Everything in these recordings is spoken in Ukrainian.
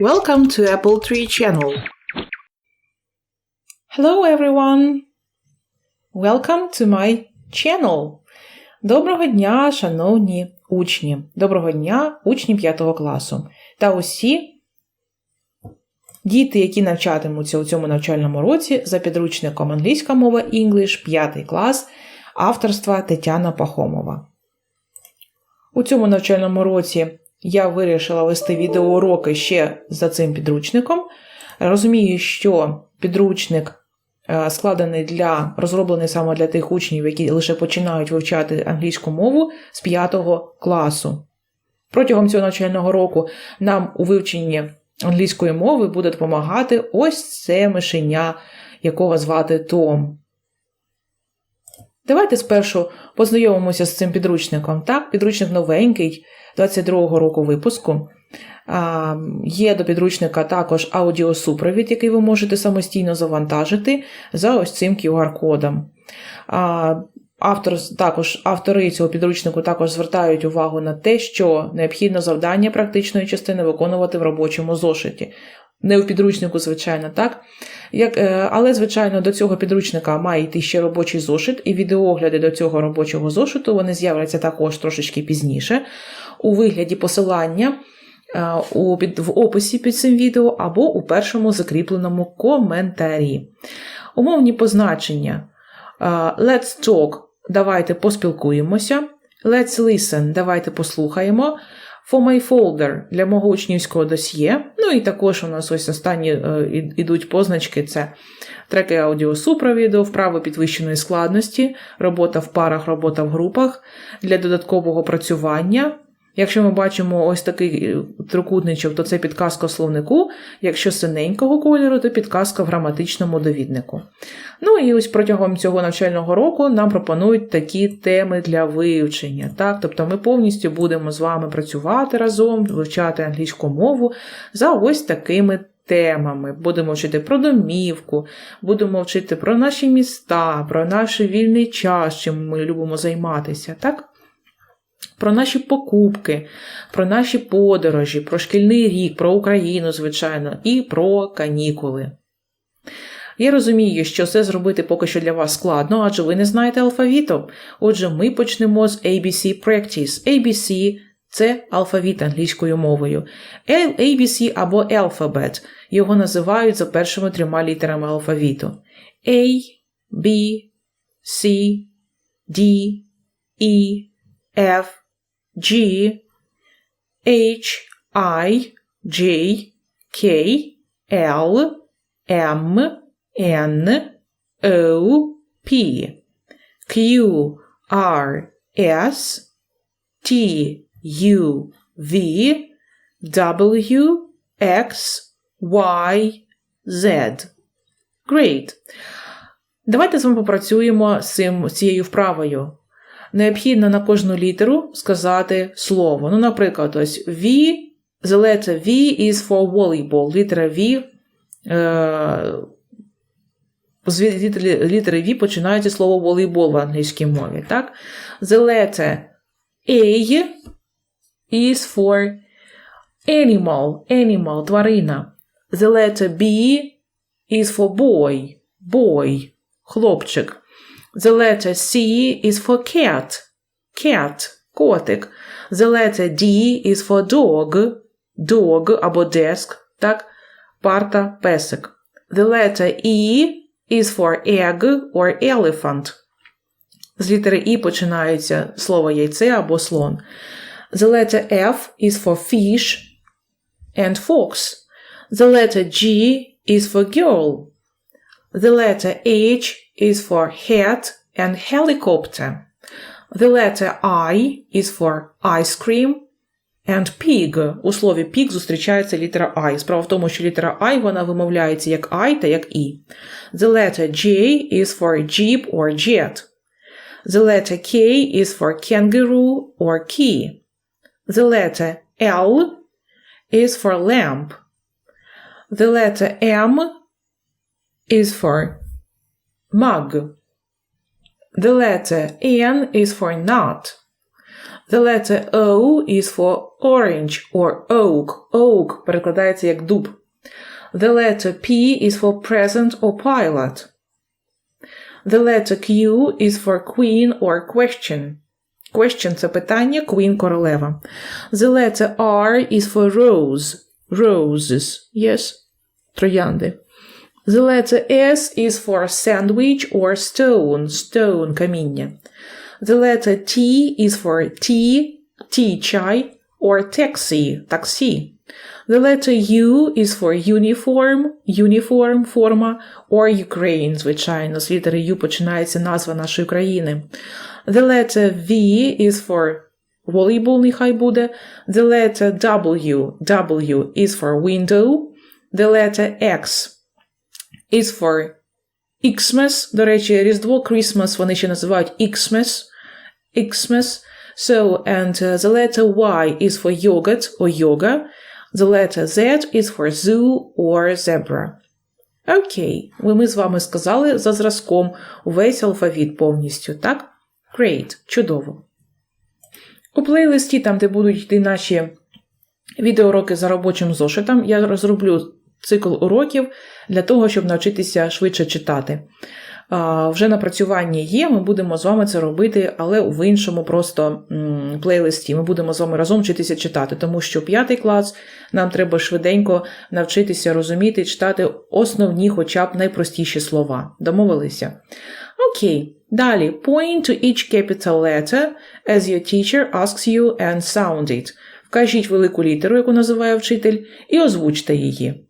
Welcome to Apple Tree Channel. Hello everyone. Welcome to my channel. Доброго дня, шановні учні. Доброго дня, учні 5 класу. Та усі діти, які навчатимуться у цьому навчальному році за підручником англійська мова English 5 клас авторства Тетяна Пахомова. У цьому навчальному році я вирішила вести відеоуроки ще за цим підручником. Розумію, що підручник е, складений для розроблений саме для тих учнів, які лише починають вивчати англійську мову з 5 класу. Протягом цього навчального року нам у вивченні англійської мови буде допомагати ось це мишеня, якого звати Том. Давайте спершу познайомимося з цим підручником. Так, підручник новенький, 22-го року випуску. А, Є до підручника також аудіосупровід, який ви можете самостійно завантажити за ось цим QR-кодом. Автор, також, Автори цього підручнику також звертають увагу на те, що необхідно завдання практичної частини виконувати в робочому зошиті. Не у підручнику, звичайно, так? Як, е, Але, звичайно, до цього підручника має йти ще робочий зошит, і відеоогляди до цього робочого зошиту вони з'являться також трошечки пізніше, у вигляді посилання е, у, під, в описі під цим відео або у першому закріпленому коментарі. Умовні позначення. Е, let's talk. Давайте поспілкуємося. Let's listen. Давайте послухаємо. For my folder для мого учнівського досьє. Ну і також у нас ось останні е, ідуть позначки: це треки аудіосупровіду, вправи підвищеної складності, робота в парах, робота в групах для додаткового працювання. Якщо ми бачимо ось такий е, трикутничок, то це підказка словнику. Якщо синенького кольору, то підказка в граматичному довіднику. Ну і ось протягом цього навчального року нам пропонують такі теми для вивчення. Так? Тобто ми повністю будемо з вами працювати разом, вивчати англійську мову за ось такими темами. Будемо вчити про домівку, будемо вчити про наші міста, про наш вільний час, чим ми любимо займатися. так? Про наші покупки, про наші подорожі, про шкільний рік, про Україну, звичайно, і про канікули. Я розумію, що це зробити поки що для вас складно, адже ви не знаєте алфавіту. Отже, ми почнемо з ABC Practice. ABC це алфавіт англійською мовою. ABC або Alphabet. Його називають за першими трьома літерами алфавіту: A, B, C, D, E, F, G, H, I, J, K, L, M, N O P Q R S T U V W X Y Z. Great. Давайте з вами попрацюємо з цією вправою. Необхідно на кожну літеру сказати слово. Ну, наприклад, ось V, the letter V is for volleyball. Літера V. Е, з літери V починається слово волейбол в англійській мові. так? The letter A is for animal, animal, тварина. The letter B is for boy, boy, хлопчик. The letter C is for cat, cat, котик. The letter D is for dog, dog або desk, так? Парта, песик. The letter E is for egg or elephant. З літери І починається слово яйце або слон. The letter F is for fish and fox. The letter G is for girl. The letter H is for hat and helicopter. The letter I is for ice cream And pig. У слові pig зустрічається літера I. Справа в тому, що літера I вона вимовляється як I та як І. The letter J is for jeep or jet. The letter K is for kangaroo or key. The letter L is for lamp. The letter M is for mug. The letter N is for nut. The letter O is for orange or oak. Oak перекладається як дуб. The letter P is for present or pilot. The letter Q is for queen or question. Question – це питання, queen – королева. The letter R is for rose. Roses. Yes. Троянди. The letter S is for sandwich or stone. Stone – каміння. The letter T is for tea, tea чай, or taxi, таксі. The letter U is for uniform, uniform, форма, or Ukraine, звичайно. З літери U починається назва нашої країни. The letter V is for волейбол, нехай буде. The letter W, W is for window. The letter X is for Xmas. До речі, Різдво, Christmas вони ще називають Xmas. Xmas. So, and uh, the letter Y is for yogurt or yoga. The letter Z is for zoo or zebra. Окей, okay. ми з вами сказали за зразком увесь алфавіт повністю, так? Great, чудово. У плейлисті, там, де будуть йти наші відеоуроки за робочим зошитом, я розроблю цикл уроків для того, щоб навчитися швидше читати. Вже напрацювання є, ми будемо з вами це робити, але в іншому просто плейлисті. Ми будемо з вами разом вчитися читати, тому що п'ятий клас нам треба швиденько навчитися розуміти, читати основні, хоча б найпростіші слова. Домовилися? Окей. Далі. Point to each capital letter as your teacher asks you and sound it. Вкажіть велику літеру, яку називає вчитель, і озвучте її.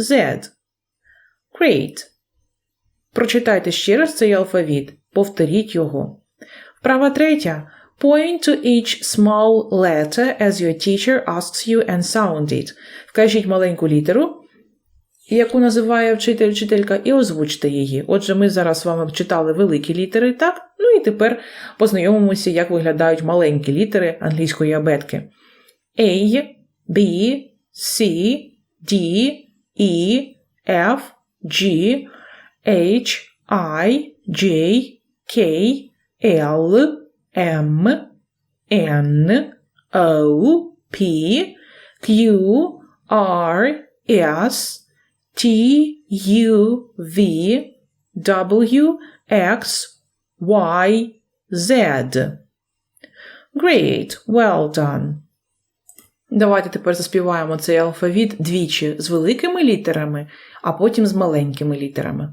Z. Great. Прочитайте ще раз цей алфавіт, повторіть його. Вправа третя. Point to each small letter as your teacher asks you and sound it. Вкажіть маленьку літеру, яку називає вчитель вчителька, і озвучте її. Отже, ми зараз з вами читали великі літери, так? Ну і тепер познайомимося, як виглядають маленькі літери англійської абетки. A, B, C, D, E, F, G, H I J K L M N O P Q R S T U V W X Y Z. Great, well done. Давайте тепер заспіваємо цей алфавіт двічі з великими літерами, а потім з маленькими літерами.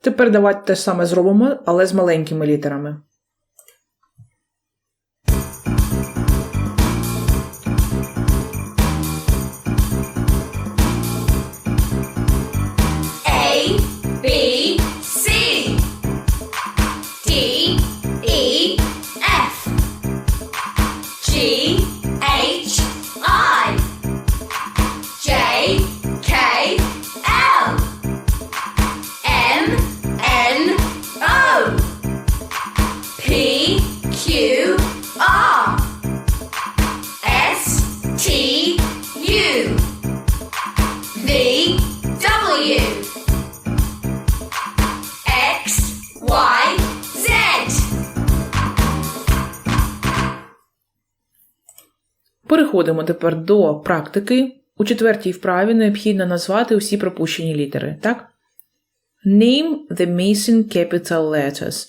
Тепер давайте те саме зробимо, але з маленькими літерами. G переходимо тепер до практики. У четвертій вправі необхідно назвати усі пропущені літери, так? Name the missing capital letters.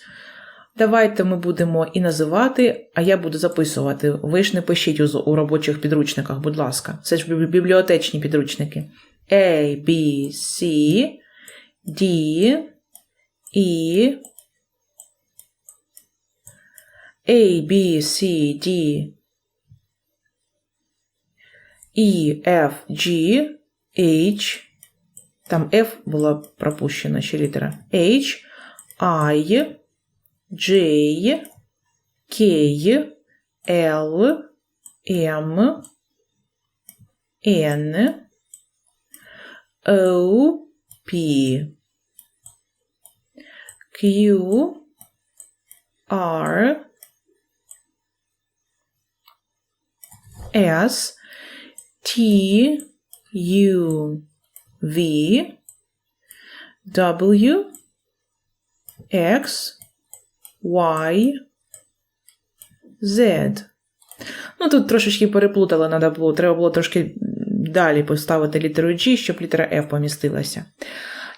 Давайте ми будемо і називати, а я буду записувати. Ви ж не пишіть у, робочих підручниках, будь ласка. Це ж бібліотечні підручники. A, B, C, D, E, A, B, C, D, E, F, G, H, там F була пропущена ще літера, H, I, J, K, L, M, N, O, P, Q, R, S, T, U, V, W, X, Y, Z. Ну, тут трошечки переплутала, було, треба було трошки далі поставити літеру G, щоб літера F помістилася.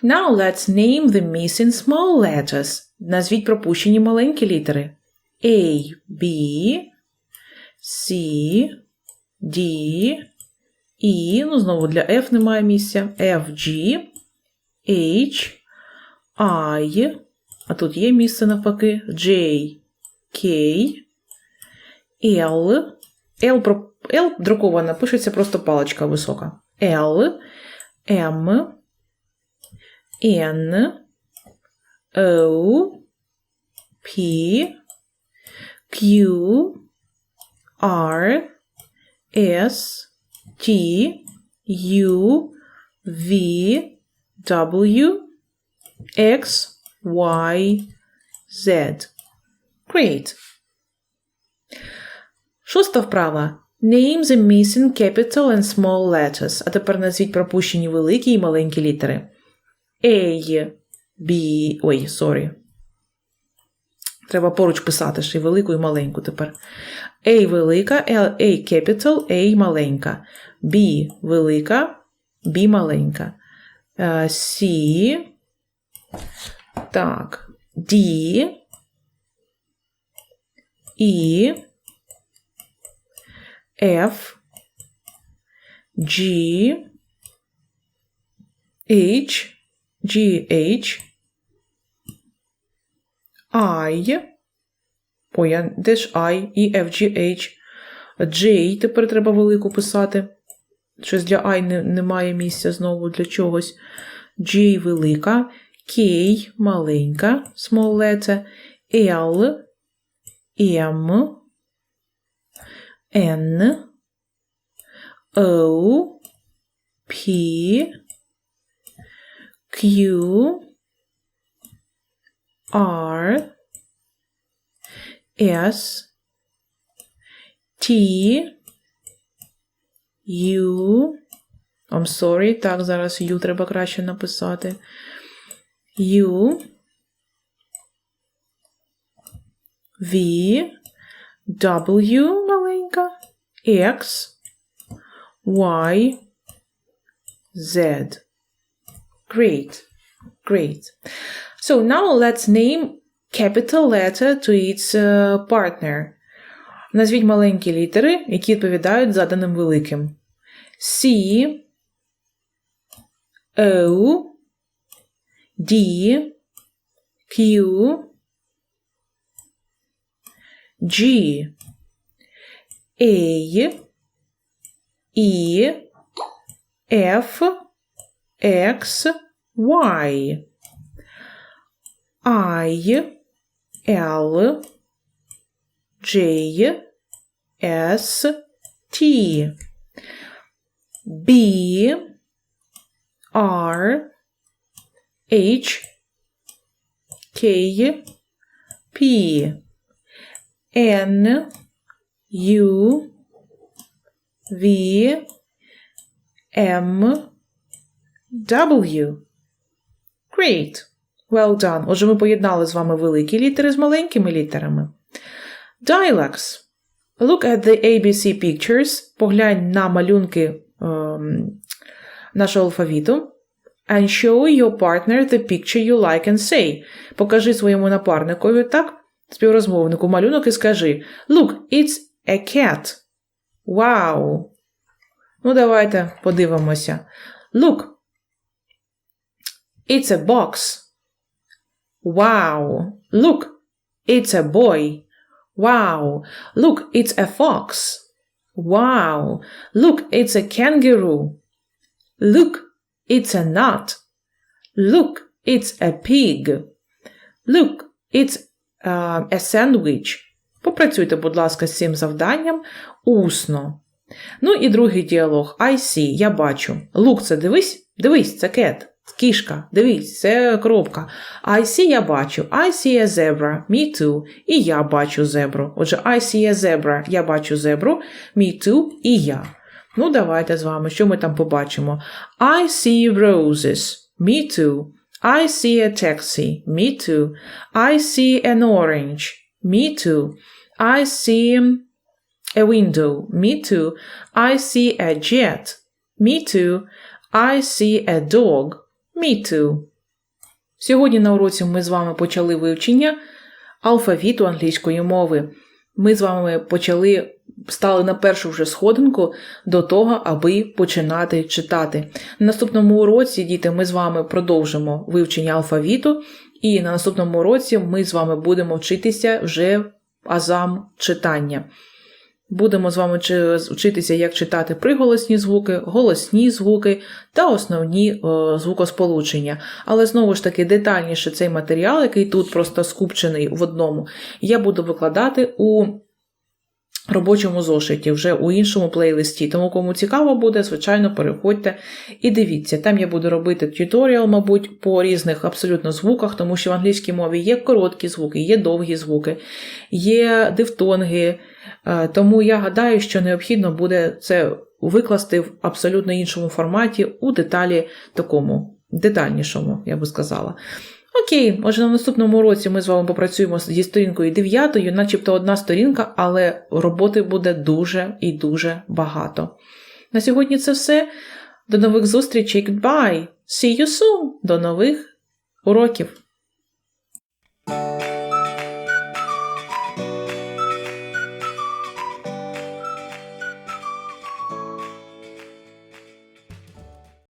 Now let's name the missing small letters. Назвіть пропущені маленькі літери. A, B, C, D, E, ну знову для F немає місця, F, G, H, I, а тут є місце навпаки, J, K, L, L, L друкована, пишеться просто паличка висока. L, M, N, O, P, Q, R, S, T, U, V, W, X, Y, Z. Great. Шоста вправа. Name the missing capital and small letters. А тепер назвіть пропущені великі і маленькі літери. A, B, ой, sorry. Треба поруч писати ще й велику і маленьку тепер. A велика, A capital, A маленька. B велика, B маленька. Е, C. Так. D. E. F. G. H. G, H. I. Ой, де ж I, E, F, G, H. J тепер треба велику писати. Щось для I не, немає місця знову для чогось. J велика. K маленька. Small letter. L. M. N. O. P. Q. R. S. T. U. I'm sorry. Так, зараз U треба краще написати. U. V. W маленька. X. Y. Z. Great. Great. So now let's name capital letter to its uh, partner. Назвіть маленькі літери, які відповідають заданим великим. C, O, D, Q, G, A, E, F, X, Y, I, L, J, S, T, B, R, H, K, P, N, U, V, M, W. Great. Well done. Отже, ми поєднали з вами великі літери з маленькими літерами. Dialects. Look at the ABC pictures. Поглянь на малюнки нашого алфавіту. And show your partner the picture you like and say. Покажи своєму напарникові, так? Співрозмовнику малюнок і скажи Look, it's a cat. Wow. Ну, давайте подивимося. Look. It's a box. Wow. Look, it's a boy. Wow. Look, it's a fox. Wow. Look, it's a kangaroo. Look, it's a nut. Look, it's a pig. Look, it's uh, a sandwich. Попрацюйте, будь ласка, з цим завданням усно. Ну і другий діалог. I see, я бачу. Look, це дивись, дивись, це кет. Кішка, дивись, це коробка. I see, я бачу. I see a zebra. Me too. І я бачу зебру. Отже, I see a zebra. Я бачу зебру. Me too. І я. Ну, давайте з вами, що ми там побачимо. I see roses. Me too. I see a taxi. Me too. I see an orange. Me too. I see a window. Me too. I see a jet. Me too. I see a dog. Me too. Сьогодні на уроці ми з вами почали вивчення алфавіту англійської мови. Ми з вами почали, стали на першу вже сходинку до того, аби починати читати. На наступному уроці, діти, ми з вами продовжимо вивчення алфавіту, і на наступному уроці ми з вами будемо вчитися вже азам читання. Будемо з вами вчитися, як читати приголосні звуки, голосні звуки та основні е, звукосполучення. Але знову ж таки детальніше цей матеріал, який тут просто скупчений в одному, я буду викладати у робочому зошиті, вже у іншому плейлисті. Тому кому цікаво буде, звичайно, переходьте і дивіться. Там я буду робити тюторіал, мабуть, по різних абсолютно звуках, тому що в англійській мові є короткі звуки, є довгі звуки, є дифтонги. Е, Тому я гадаю, що необхідно буде це викласти в абсолютно іншому форматі у деталі такому детальнішому, я би сказала. Окей, може на наступному році ми з вами попрацюємо зі сторінкою 9, начебто одна сторінка, але роботи буде дуже і дуже багато. На сьогодні це все. До нових зустрічей. Goodbye! See you soon! До нових уроків!